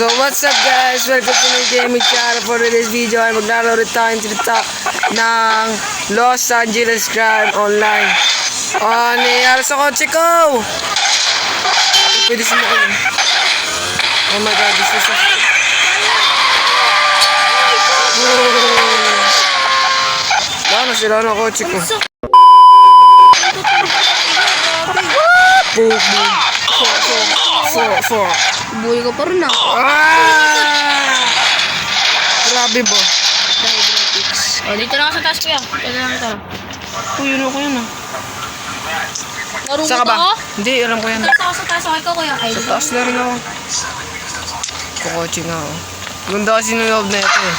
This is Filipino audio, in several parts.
So what's up guys? Welcome to my gaming channel for today's video ay maglalaro rin tayo ng top ng Los Angeles Crime Online. Oh, nangyayari sa kotse ko! Pwede sumakay. Oh my god, this is a... Wala, na kotse ko. Boom, boom. Four, four, four, four. Buhay ka pa rin ah. Ah! Grabe ba? O, dito na ka sa taas kuya. Dito na kita. Uy, yun ako yun ah. Laro mo Saan ka to? ba? Hindi, alam ko yan. Taas ako sa taas. Okay ka kuya. Ay, Sa taas na rin ako. Kukotse nga ako. Ganda kasi ng loob na ito eh.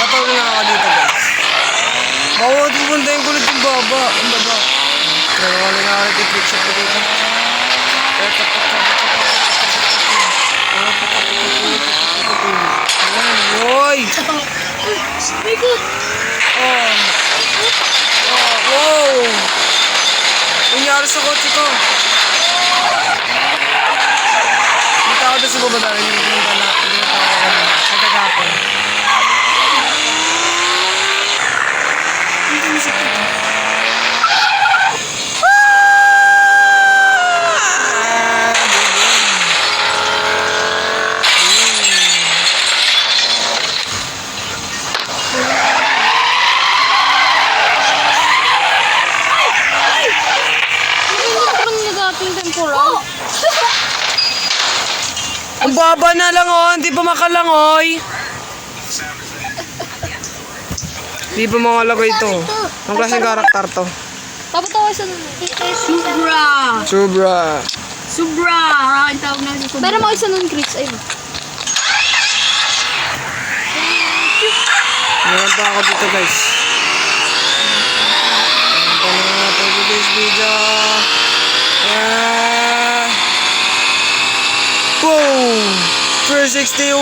Patawin na ako dito guys. Bawat pupunta yung kulit yung baba. Ang baba. Kaya wala na ako nag-click shot ko dito. Hoy! my God. Oh. Oh, wow! Nangyari sa kotse ko. Dito ako doon sa baba dahil hindi ko pala. Hindi ko pala. Sa tagapon. Ah, bubong. Parang temporal. Ang baba na lang oh, hindi pa makalangoy. Hindi pa makalagay ito. Ang klaseng karakter to. Tapos ako sa Subra. Sobra. Subra. Ang tawag na dito. Pero mga isa nun, Chris. Ayun. Meron pa ako dito guys. Ito na nga for today's video. Ah. Boom! 360! Wow!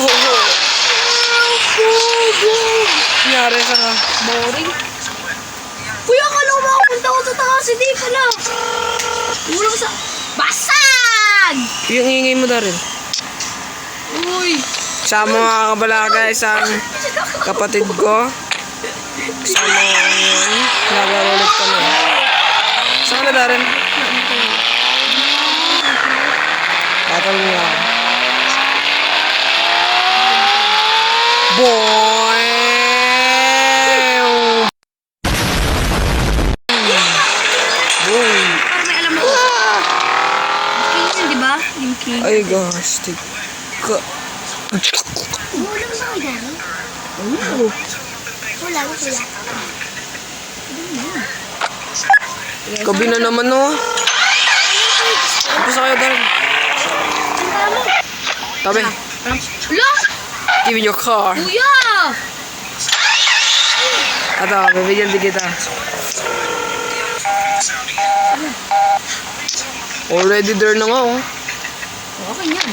Oh, oh, oh. Nangyari sa nga. Boring. Kuya, akala ko makapunta ko sa taas. Hindi pala. Ko sa... Basag! Yung ingay mo na rin. Uy. Sa mga kabala guys, ang kapatid ko. Kasama ko ngayon. Naglaro ulit kami. Saan ka na rin? Nga. Boy! Parang may alam. King di ba? Yung king. Ay gosh, tig... Ka... Wala ba kayo gano'n? Wala ba kuya? Gabi na naman no. Tapos kayo dahil. Tabi, Wala! give me your car. Kuya! Ato, bibigyan din kita. Already there na nga oh. Okay yan.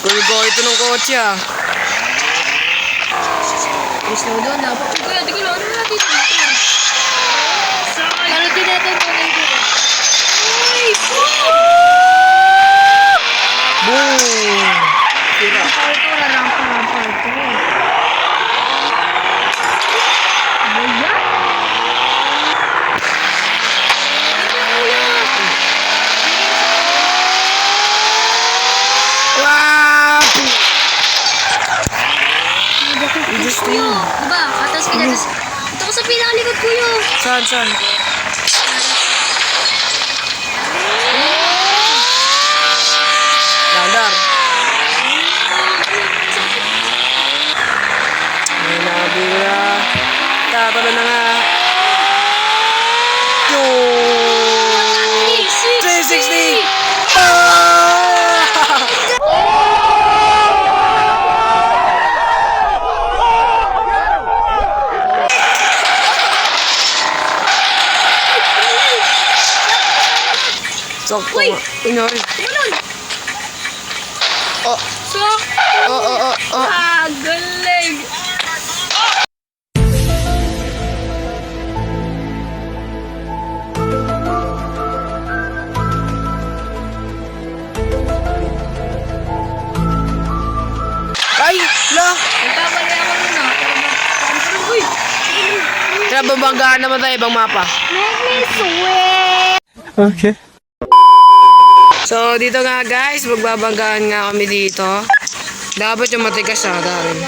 Kuligo ito ng kotse ah. Slow down na. Kuya, di ko lang. Ano natin dito? Lalo din natin ito na ito. Uy! Boom! Tira. Parto, wala lang pa. Parto. Kuya? Wow! You just Kuya, do. diba? Atas ka dyan. Ito ko sa pinakalikod, kuya. Saan, saan? May nabira. Tatalo na nga. Yo! 360! Ah! ko Uy! nga. Kunyari. Ganun! Oh, So, oh, oh, oh, oh. ah, Kaya babanggaan naman tayo ibang mapa. Make me sweat! Okay. So, dito nga guys, magbabanggaan nga kami dito. Dapat yung matigas ha, Darren.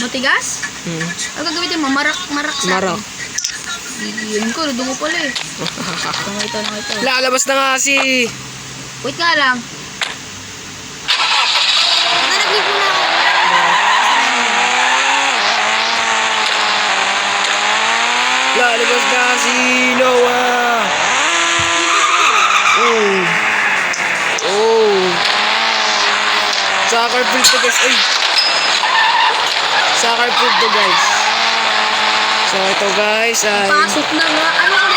Matigas? Hmm. Ang gagamitin mo, marak, marak sa Marok. Yun ko, nadungo pala eh. Ito, ito, ito, ito. Lalabas na nga si... Wait nga lang. Nanaglig mo na ako. Lalabas na si Noah! Oh! Oh! Soccer field to guys. Ay! Soccer field to guys. So ito guys ay... Pasok na nga. Ano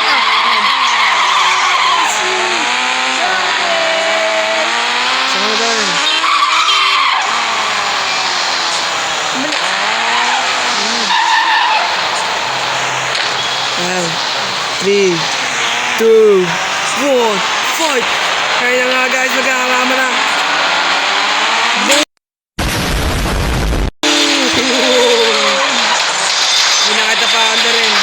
3, 2, 1, fight! Kaya na nga guys, magkakama na. Pinakita pa ang rin.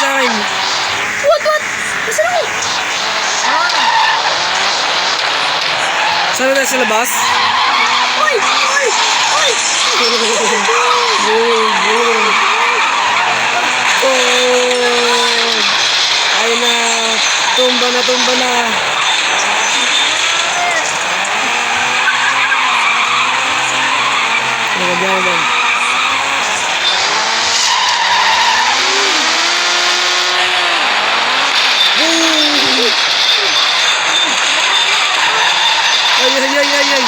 Sa akin? What, what? Nasaan ako? Ah. Saan na tayo sa labas? Uy! Uy! Uy! Boom! Boom! Oh! Ay na! Tumba na, tumba na! Nagagyan na. Boom! Ay, ay!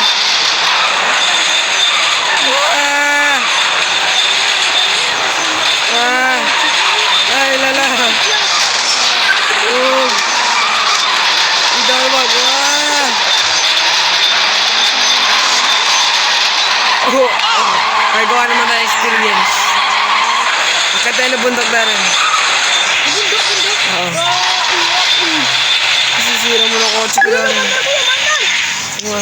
Ah! Ah! Ay, lala! Oh! Ang dawag! Ah! Oh! Ay, gawa naman tayo experience. Magkanta tayo na bundok na rin. Bundok, bundok. Oo. Oh, Sisira mo ng kotse ko lang. Ano?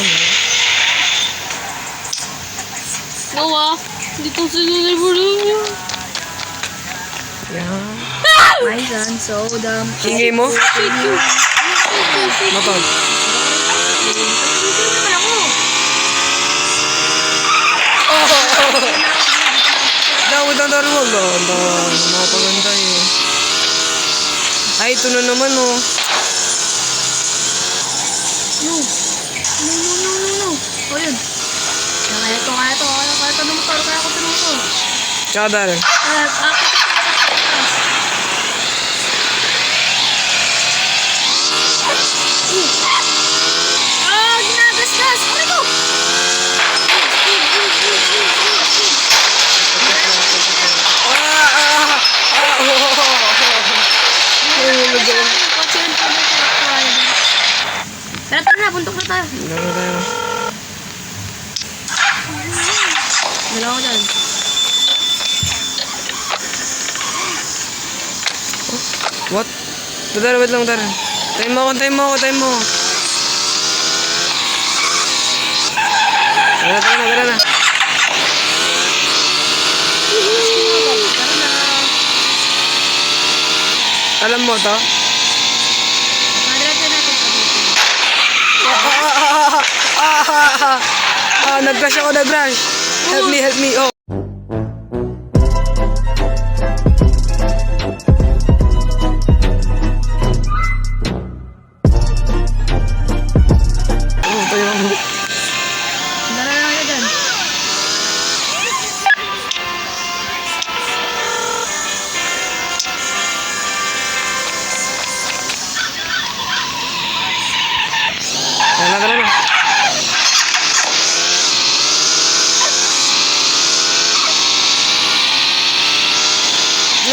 Nawa, dito sa neighbor niyo. Yan. My son, so dumb. Ingay mo? Matag. Oh! Dawid ang daruwag. Ang dawid. Napaganda eh. Ay, ito na naman oh. No. O yun. Kaya to, kaya to, kaya, kaya to ng motor, kaya ko to ng motor. Tsaka Darren. Kaya, akit ito, ito. Ah, ginagasgas! Pare ko! Ah! Ah! Ah! Oh! Ako. Tara, tara puntok na tayo. Laro tayo. Dala ko dyan. What? Dara, wait lang, dara. Time mo ako, time mo ako, time mo. Tara tara na, tara na. Tara. Alam mo to? Ah, ah, ah, ah, ah, ah, ah. Ah, nag-crash ako, nag-crash. Help me, help me, oh.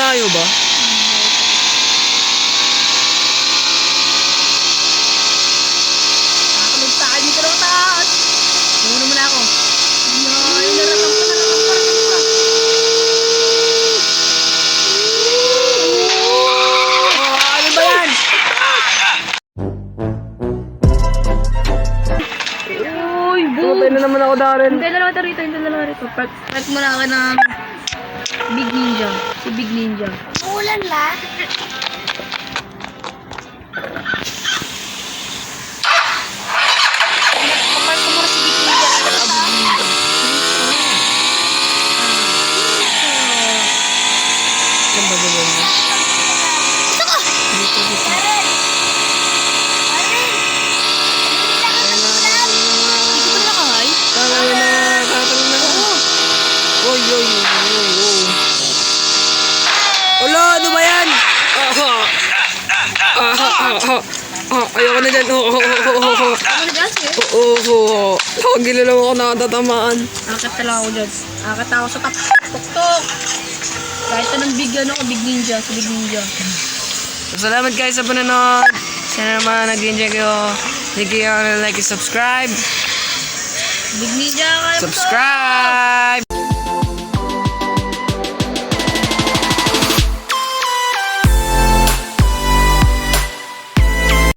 Layo ba? Nakakalog sa akin dito ng taas. Muna muna ako. Ay, naratang pa, naratang pa, naratang pa. Oh, ano ba yan? Uy, Tumatay na naman ako, Darren. Hindi, dalawa tayo rito, hindi dalawa rito. Park, park muna ako ng Big Ninja. Si Big Ninja. Ulan la. Ah, ah, ayoko na dyan. Oh, oh, oh, oh, oh. Ano gas eh? Oo, oo, oo. Pagilo lang ako nakatatamaan. Akit na lang ako dyan. Akit ako sa top. Tok-tok. Kahit anong big ano ko, Big Ninja. Si Big Ninja. Salamat guys sa panonood. Sana naman nag-enjoy kayo. Hindi kayo like and subscribe. Big Ninja kayo. Subscribe!